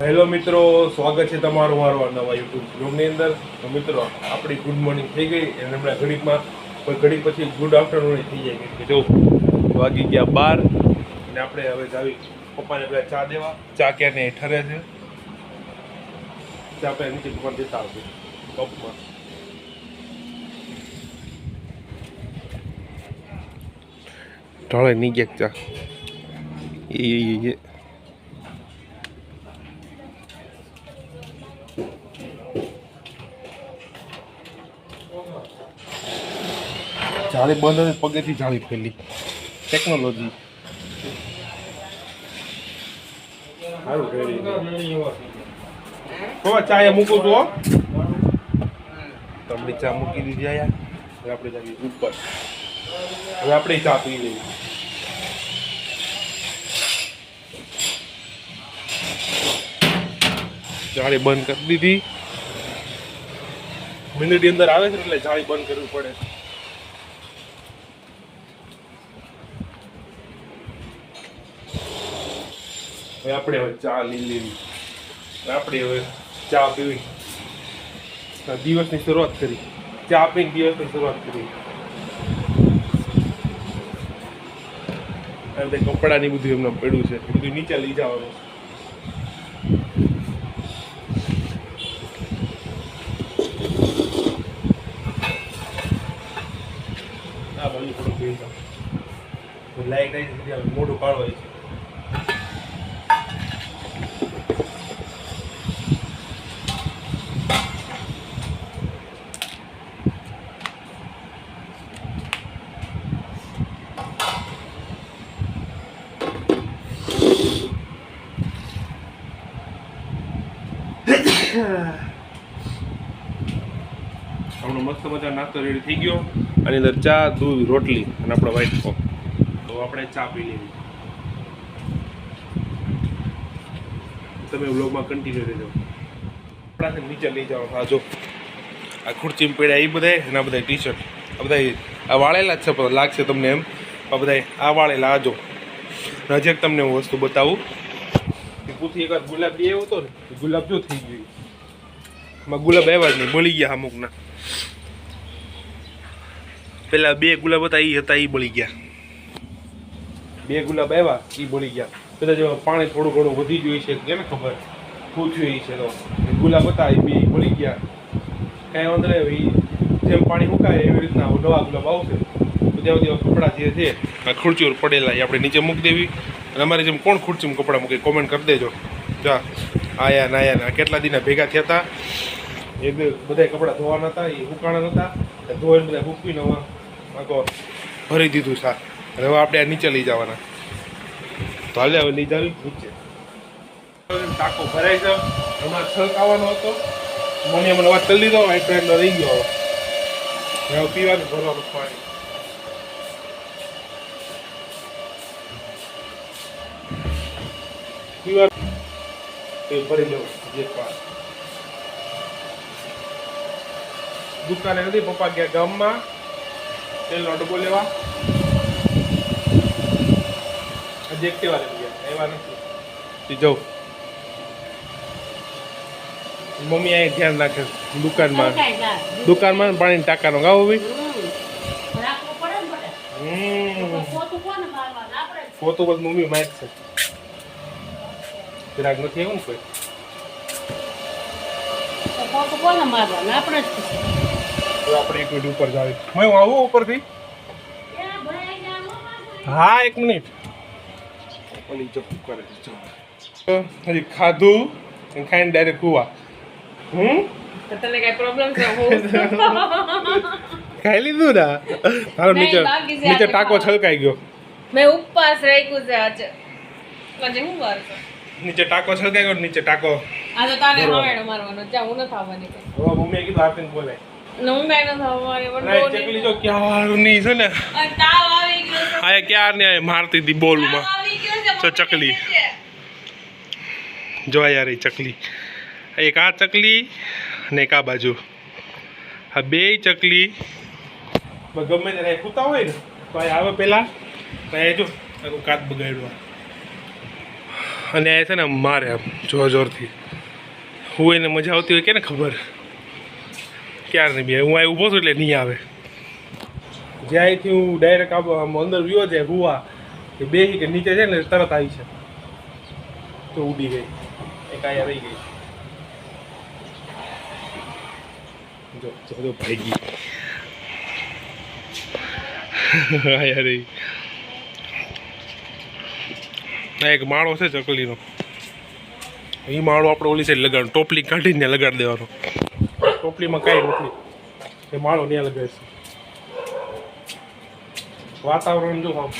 Hello મિત્રો, સ્વાગત છે તમારું મારો નવા યુટ્યુબ બ્લોગની અંદર. તો મિત્રો, આપણી ગુડ મોર્નિંગ થઈ ગઈ અને હમણાં ઘડીકમાં કોઈ ઘડીક પછી ગુડ આફ્ટરનૂન થઈ જાય. કે જો, વાગી ગયા બાર અને આપણે હવે જાવી પપ્પાને પેલા ચા દેવા. ચા ક્યારે ઠરે છે? ચા આપણે નીચે દુકાન દેતા આવશે કપમાં ઢળે નહીં ગયા ચા. એ જાળી બંધ હતી પગેથી જાળી ફેલી ટેકનોલોજી ચા મૂકું તો તમને ચા મૂકી દીધી હવે આપણે ઉપર. હવે આપણે ચા પી લઈએ. જાળી બંધ કરી દીધી. મિનિટની અંદર આવે છે એટલે જાળી બંધ કરવી પડે. આપણે હવે ચા લઈ લેવી. આપણે હવે ચા પીવી. દિવસની શરૂઆત કરી. ચા પીને દિવસની શરૂઆત કરી. આ બધા કપડાની બધું એમને પડ્યું છે. બધું નીચે લઈ જવાનું. લાઈટ આવી મોઢું કાળવાય છે. આપણો મસ્ત મજા નાસ્તો રેડી થઈ ગયો. આની અંદર ચા, દૂધ, રોટલી અને આપણો વ્હાઈટ કોક તો આપણે ચા પી લેવી. તમે વ્લોગમાં કન્ટિન્યુ રહેજો. આપણાથી નીચે લઈ જાઓ હા, જો. આ ખુરચી પડ્યા એ બધાય અને આ બધા ટી શર્ટ આ બધા આ વાળેલા જ છે લાગશે તમને એમ. આ બધા આ વાળેલા, આ જો. નજીક તમને હું વસ્તુ બતાવું. પૂછી એકવાર ગુલાબ બી આવ્યો હતો ને ગુલાબ જો થઈ ગયું. ગુલાબ આવ્યા જ નહીં, બળી ગયા અમુકના. પેલા બે ગુલાબ હતા એ હતા એ બળી ગયા. બે ગુલાબ આવ્યા એ બળી ગયા. કદાચ એમાં પાણી થોડું ઘણું વધી ગયું છે કેમ ખબર? પૂછ્યું છે તો? ગુલાબ હતા એ બે બળી ગયા. કાંઈ વાંધો નહીં જેમ પાણી સુકાય, એવી રીતના નવા ગુલાબ આવશે. તો ત્યાં સુધી કપડાં જે છે, આ ખુરચીઓ પડેલા, એ આપણે નીચે મૂકી દેવી. અને અમારે જેમ કોણ ખુરચીમાં કપડાં મૂકે કોમેન્ટ કરી દેજો. જા આયા ના આયા ના. કેટલા દિના ભેગા થયા હતા એ બધા કપડાં ધોવાના હતા, એ હુકાણા હતા. ધોઈને બધા હવે આખો ભરી દીધું સા હવે આપણે નીચે લઈ જવાના. તો હાલે, હવે લઈ જાવી, નીચે. ટાંકો ભરાઈ જાવ એમાં છલકાવાનો હતો. મમ્મીએ મને વાત કરી લીધો વાઈટ ફ્રેન્ડનો રહી ગયો. હવે પીવાનું, ભરવાનું પાણી. એ ભરી લઉં જે વાર દુકાને નથી પપ્પા ગયા ગામમાં. તેલનો ડબ્બો લેવા. હજી એક્ટિવા લઈ ગયા એવા નથી. જાઉં. મમ્મી આ ધ્યાન રાખે દુકાનમાં. દુકાનમાં પાણી ટાંકાનો ગાવ ભાઈ ફોટો બસ મમ્મી માહિત છે ગ્રાહક નથી એવું ને કોઈ? આપણે એક મિનિટ ઉપર જાવી હું આવું ઉપરથી? હા એક મિનિટ. ઓલી જપ કરે છે જો. હજી ખાધું ખાઈને ડાયરેક્ટ કુવા હમ? તને કઈ પ્રોબ્લેમ છે? હું? ખાઈ લીધું ને? હાલો નીચે નીચે આજે ટાંકો છલકાઈ ગયો. મેં ઉપવાસ રાખ્યું છે આજે. આજે હું વાર છે? નીચે ટાંકો છલકાઈ ગયો નીચે ટાકો. આ તો તારે બરોબર. મારવાનો જા હું ન થાવાની હવે મમ્મીએ કીધું આપીને બોલે ને હું કઈ નથી આવવાની પણ ના, બહુ ચકલી નહીં. જો ક્યાં ની છે ને? તાવ આવી ગયો છે. આ ક્યાં ને મારતી હતી બોલમાં. તો ચકલી. જો યાર એ ચકલી. એક આ ચકલી અને એક આ બાજુ. આ બે ચકલી. ગમે ત્યારે કૂતા હોય ને તો આ આવે પેલા તો એ જો કાચ બગાડવા અને એ છે ને મારે આમ જોર જોરથી. હું એને મજા આવતી હોય કે ને ખબર? ક્યારે નહીં બે? હું અહીં ઊભો છું એટલે નહીં આવે. જ્યાંથી હું ડાયરેક્ટ આમ અંદર વ્યો છે હુવા કે બે કે નીચે છે ને તરત આવી છે. તો ઉડી ગઈ. એક આયા રહી ગઈ. જો જો ગઈ ભાગી આયા રહી. ના, એક માળો છે ચકલીનો. એ માળો આપણે ઓલી સાઈડ લગાડવાનો, ટોપલી કાઢીને લગાડી દેવાનો. ટોપલીમાં કાંઈ નથી. એ માળો ત્યાં લગાડશે. વાતાવરણ જો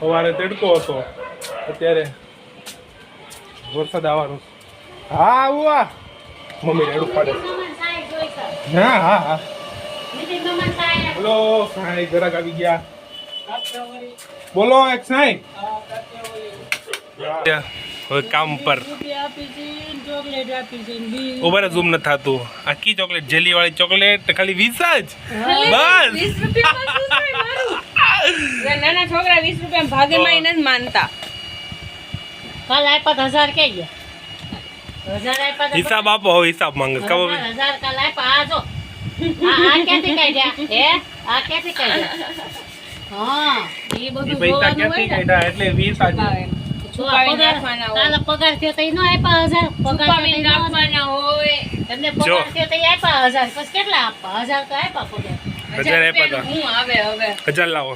સવારે તડકો હતો. અત્યારે વરસાદ આવવાનો હા આવું મમ્મી રેડું પાડે. હા હા હા. બોલો, સાંઈ ઘરાક આવી ગયા. બોલો, એક સાંઈ. હવે કામ પર. ઊભા ઝૂમ નથી થતું. આખી ચોકલેટ જેલી વાળી ચોકલેટ ખાલી વીસ જ. બસ? ના- નાના છોકરા વીસ રૂપિયા ભાગે માં નથી માનતા. કાલ આપ્યા હજાર કે ગયા? હિસાબ આપો હવે હિસાબ માંગે. ખબર હજાર કાલ આપ્યા. આ જો. આ આ ક્યાંથી કાઢ્યા? હે? આ ક્યાંથી કાઢ્યા? હા એ બધું પૈસા જોવાનું ક્યાંથી હોય ને. કાઢ્યા? એટલે વીસ આજે તો આ છુપાવીને પગાર રાખવાના હોય. કાલે પગાર થયો તો નો આપ્યા હજાર પગાર થયો તો છુપાવીને ઈ નો રાખવાના હોય. તમને પગાર થયો તો આપ્યા હજાર પછી કેટલા આપવા હજાર તો આપ્યા પગાર. હજાર હજાર આપ્યા હું આવે હવે. હજાર લાવો.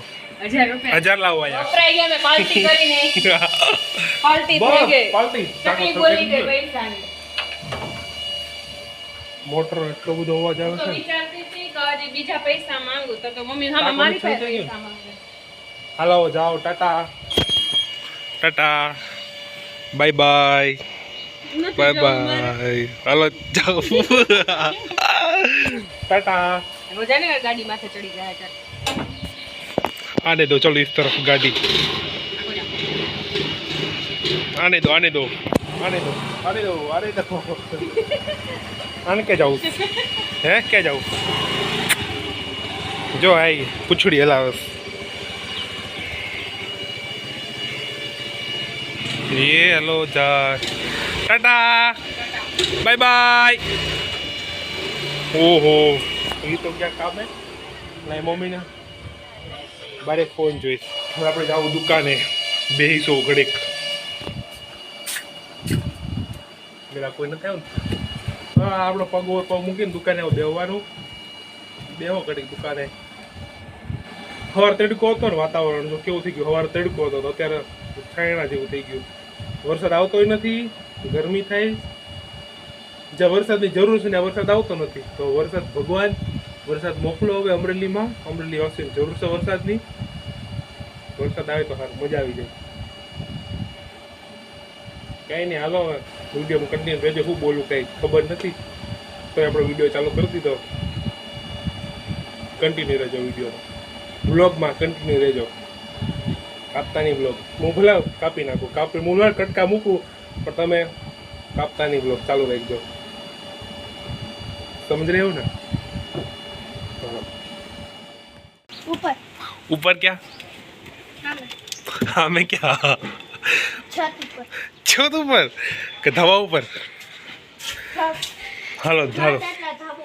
હજાર લાવો આયા વપરાઈ ગયા મેં પાર્ટી કરીને. પાર્ટી થઈ ગઈ. પાલટી. ચકલી બોલી ગઈ પૈસાની. મોટર એટલો બધો અવાજ આવે છે? વિચારતી હતી કે બીજા પૈસા માંગુ. તો તો મમ્મી સામે મારી પાસે પૈસા માંગે. હાલો જાઓ tata. Tata bye bye bye bye હાલો જાઓ ટાટા આને દો ચલો ઇસ તરફ ગાડી આને દો આને દો આને દો આને દો આને દો આને કે જાઉં હે કે જાઉં જો આઈ પૂછડી હલાવસ ये हेलो जा टाटा बाय बाय ओहो ये तो क्या काम है नहीं मम्मी ने બારે ફોન જોઈશ હવે આપણે જાવું દુકાને બેહીશો ઘડીક પેલા કોઈ નથી આવ્યું ને હા આપણો પગ ઉપર પગ મૂકીને દુકાને આવું બેહવાનું બેહો ઘડીક દુકાને સવાર તડકો હતો ને વાતાવરણ જો કેવું થઈ ગયું સવાર તડકો હતો તો અત્યારે છાયણા જેવું થઈ ગયું વરસાદ આવતોય નથી, ગરમી થાય. જ્યાં વરસાદની જરૂર છે ને વરસાદ આવતો નથી. તો વરસાદ ભગવાન, વરસાદ મોકલો હવે અમરેલીમાં. અમરેલી આવશે જરૂર છે વરસાદની. વરસાદ આવે તો સારું મજા આવી જાય. કાંઈ નહીં, હાલો વીડિયો કન્ટિન્યુ રહેજો. શું બોલું કાંઈ ખબર નથી. તો આપણો વીડિયો ચાલુ કરી દીધો. કન્ટિન્યુ રહેજો વીડિયો બ્લોગમાં કન્ટિન્યુ રહેજો. કાપતાની બ્લોગ હું ભલે કાપી નાખું કાપી હું ભલે કટકા મૂકું પણ તમે કાપતાની બ્લોગ ચાલુ રાખજો સમજ રહ્યો ને હા. ऊपर ऊपर क्या हाँ मैं क्या छत ऊपर छत ऊपर કે ધાબા ઉપર હાલો હાલો એટલા ધાબો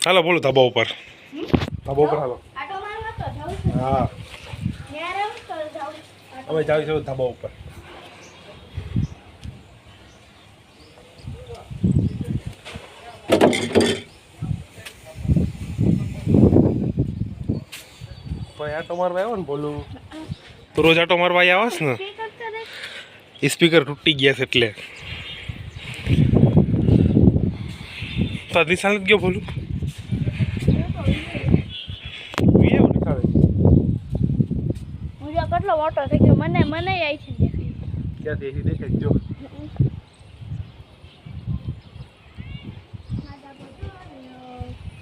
હાલો બોલો ધાબા ઉપર ધાબા ઉપર હાલો આટો મારવા તો જાઉં છું હા અમે જાવી છે ધાબા ઉપર. ભાઈ આટો મારવા આવ્યો ને બોલું. તું રોજ આટો મારવા અહીંયા ને? સ્પીકર એ સ્પીકર તૂટી ગયા છે એટલે. તો નિશાન ગયો બોલું. નિશાળે. કેટલો મોટો થઈ મને આવી છે દેખાય. ક્યાંથી એસી દેખાય જો.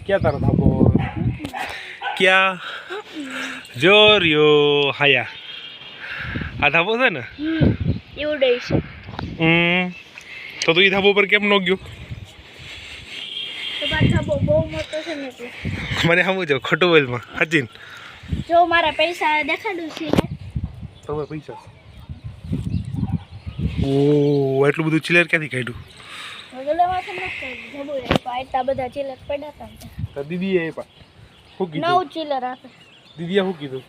ક્યાં તારો ધાબો? ક્યાં? જો રહ્યો હાયા. આ ધાબો છે ને? એવું ડે છે. હમ તો તું એ ધાબો પર કેમ નો ગયો? તો મારો ધાબો બહુ મોટો ને મને સમજો ખોટું બોલમાં. હચીન. જો મારા પૈસા દેખાડું છે તમે પૈસા ઓ એટલું બધું ચિલર ક્યાંથી કાઢ્યું? દીદીએ એ પણ શું નવ કીધું ચીલર આપે. દીદીએ શું કીધું?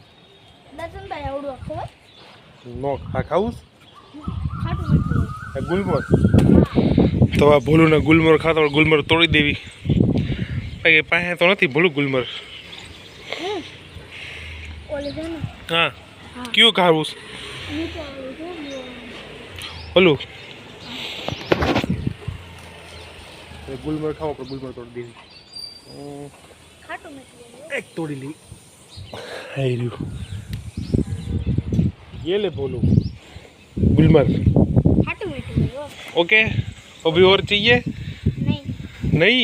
આવડું આખું. નો ખા ખાવું ગુલમર. તો આ ભોલું ને ગુલમર ખાતો હોય, ગુલમર તોડી દેવી. પાસે તો નથી ભૂલું ગુલમર. હા. હા. કયું ખાવું નીચે ઓલું છે ને, ઓલું ગુલમર ખાવો પણ ગુલમર તોડી દેવી હમ, ખાટું મીઠું હોય. એક તોડી લી હાઈ રહ્યું ये ले बोलो गुलमर ખાટું મીઠું હોય હો. ओके अभी और चाहिए નહીં नहीं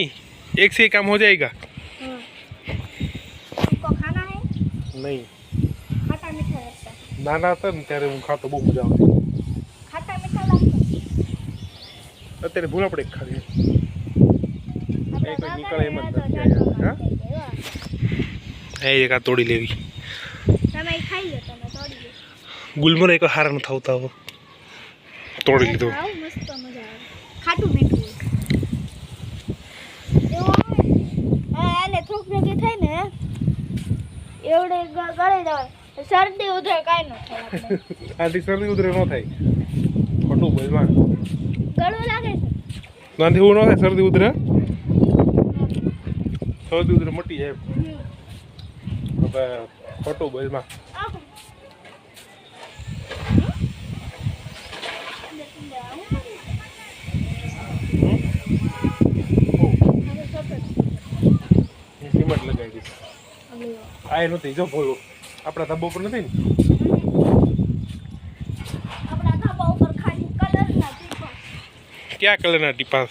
एक से ही काम हो जाएगा हाँ तुमको खाना है नहीं ખાટા મીઠા लगता है નાના હતા ને ત્યારે હું ખાતો બહુ મજા આવતી. ખાતા મીઠા લાગતા? અત્યારે ભૂલા પડે ખાલી કોઈ નીકળે એમ જ. એ એક આ તોડી લેવી. તમે ખાઈ લો તમે તોડી લો. ગુલમર એક હાર ન આવતા હો. તોડી લીધો. મસ્ત મજા આવે. ખાટું મીઠું ભેગી થાય ને એવડે ગળે જવાય. શરદી ઉધરે કાંઈ ન થાય ખાલી શરદી ઉધરે ન થાય. ખોટું બોલવા ગળું લાગે છે? નાથી એવું ન થાય શરદી ઉધરે? શરદી ઉધરે મટી જાય હવે ખોટું સફેદ. સિમેન્ટ લગાવી દઈશ આ નથી જો બોલું આપણા ધાબા ઉપર નથી ને? કયા કલરના ટીપા?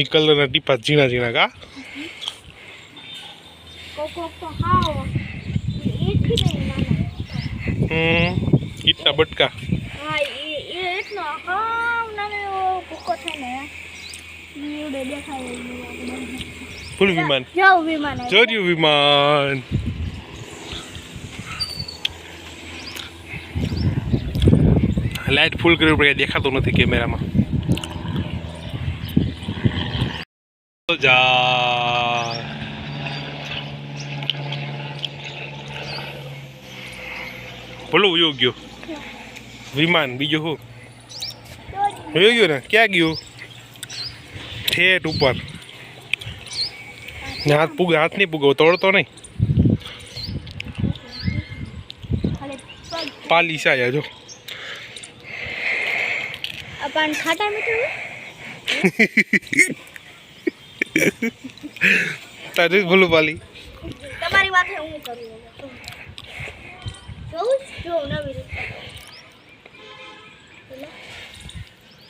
એ કલરના ટીપા ઝીણા ઝીણા કા? ઈટના બટકા. હા વિમાન એ એટલો હાવ નાનો એવો ભૂકો થાય ને નીવડે દેખાય એવું આપણે. ફૂલ વિમાન જાઓ વિમાન લાઈટ ફૂલ કરવી પડે, દેખાતું નથી કેમેરામાં. બોલો વયો ગયો. વિમાન, બીજું હું વયો ગયો ને? ક્યાં ગયું? ઠેઠ ઉપર. હાથ પૂગ, હાથ નહીં પૂગો, તોડતો નહીં. પાલી સાયા જો. પાન ખાટા મીઠું તારે ભૂલું પાલી. તમારી વાત હું કરું. જોઉં જોઉં નવી રીતે.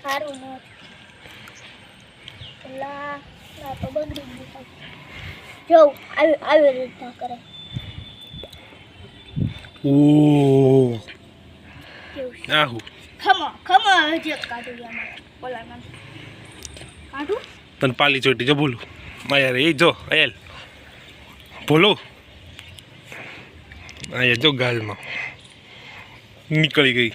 સારું ન પેલા તો બગડી ગયું. જોઉં આવી આવી રીતના કરે. ઓ. આહુ. ખમો ખમો કાઢું કાઢું? તને પાલી ચોટી જો બોલું. માયા રે એ જો અયલ બોલો. અહીંયા જો ગાલમાં. નીકળી ગઈ.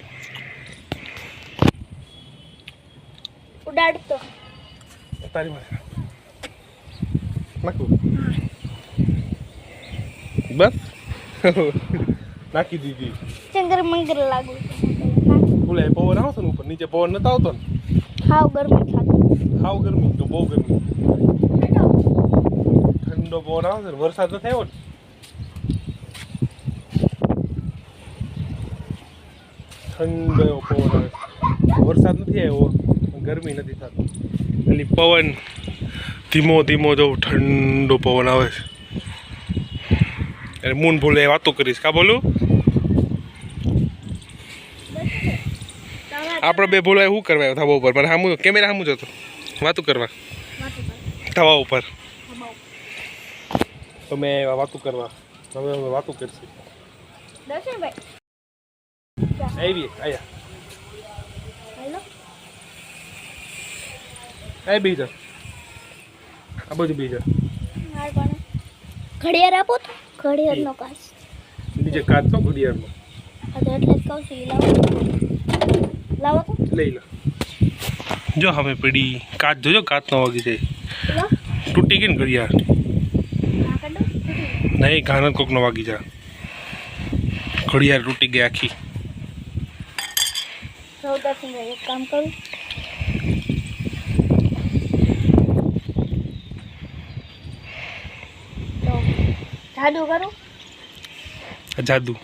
ઉડાડતો. તારી મારે. નાખું? બસ. નાખી દીધી. ચંગર મંગર લાગુ. બોલે પવન આવતો ને ઉપર નીચે પવન નતો આવતો ને. હાવ ગરમી ખાતું હાવ ગરમી તો બહુ ગરમી. ઠંડો પવન આવતો ને વરસાદ તો થયો ને. ઠંડો એવો પવન આવે વરસાદ નથી આવ્યો ગરમી નથી થતી. ખાલી પવન ધીમો ધીમો જો ઠંડો પવન આવે છે. અને મૂન ભૂલે વાતો કરીશ. કા બોલું? આપણે બે ભૂલાય શું કરવા થવા ધાબા ઉપર? મને સામું કેમેરા સામું જતો. વાતું કરવા. ધાબા ઉપર. તો મેં આવ્યા વાતું કરવા. હવે અમે વાતું કરશું. આવી આયા. હેલો આય બીજા. આ બધું બીજા. ઘડિયાળ આપો તો. ઘડિયાળનો કાચ. બીજે કાચ તો ઘડિયાળનો. આ તો એટલે જ કહું છું ઈ લાવો. લઈ લો. જો હવે પડી કાચ જોજો કાચ ન વાગી જાય. તૂટી ગઈ ને ઘડિયાળ. નહીં ઘાનત કોક નો વાગી જા. ઘડિયાળ તૂટી ગઈ આખી. એક કામ કરું જાદુ કરું. જાદુ.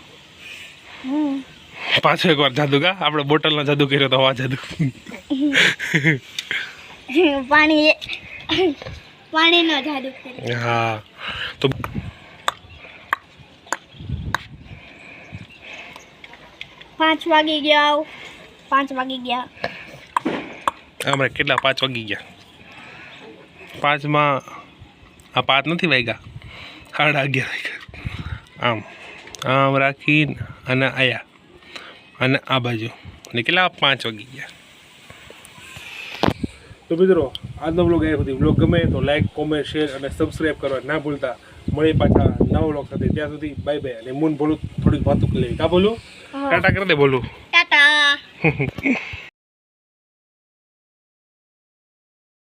હમ. પાછો એક વાર જાદુ કા? આપણે બોટલનો જાદુ કર્યો તો આ જાદુ. પાણી પાણીનો જાદુ હા. તો પાંચ વાગી ગયા પાંચ વાગી ગયા. હમણાં કેટલા પાંચ વાગી ગયા? પાંચમાં આ પાંચ નથી વાગ્યા? સાડા અગિયાર વાગ્યા. આમ. આમ રાખીને અને આયા. અને આ બાજુ. અને કેટલા? પાંચ વાગી ગયા. તો મિત્રો આજનો બ્લોગ એ સુધી. બ્લોગ ગમે તો લાઈક કોમેન્ટ શેર અને સબસ્ક્રાઈબ કરવા ના ભૂલતા. મળી પાછા નવા બ્લોગ સાથે. ત્યાં સુધી બાય બાય અને મૂન બોલું થોડીક વાતું કરી લેવી. કા બોલું? ટાટા કરી દે બોલું ટાટા.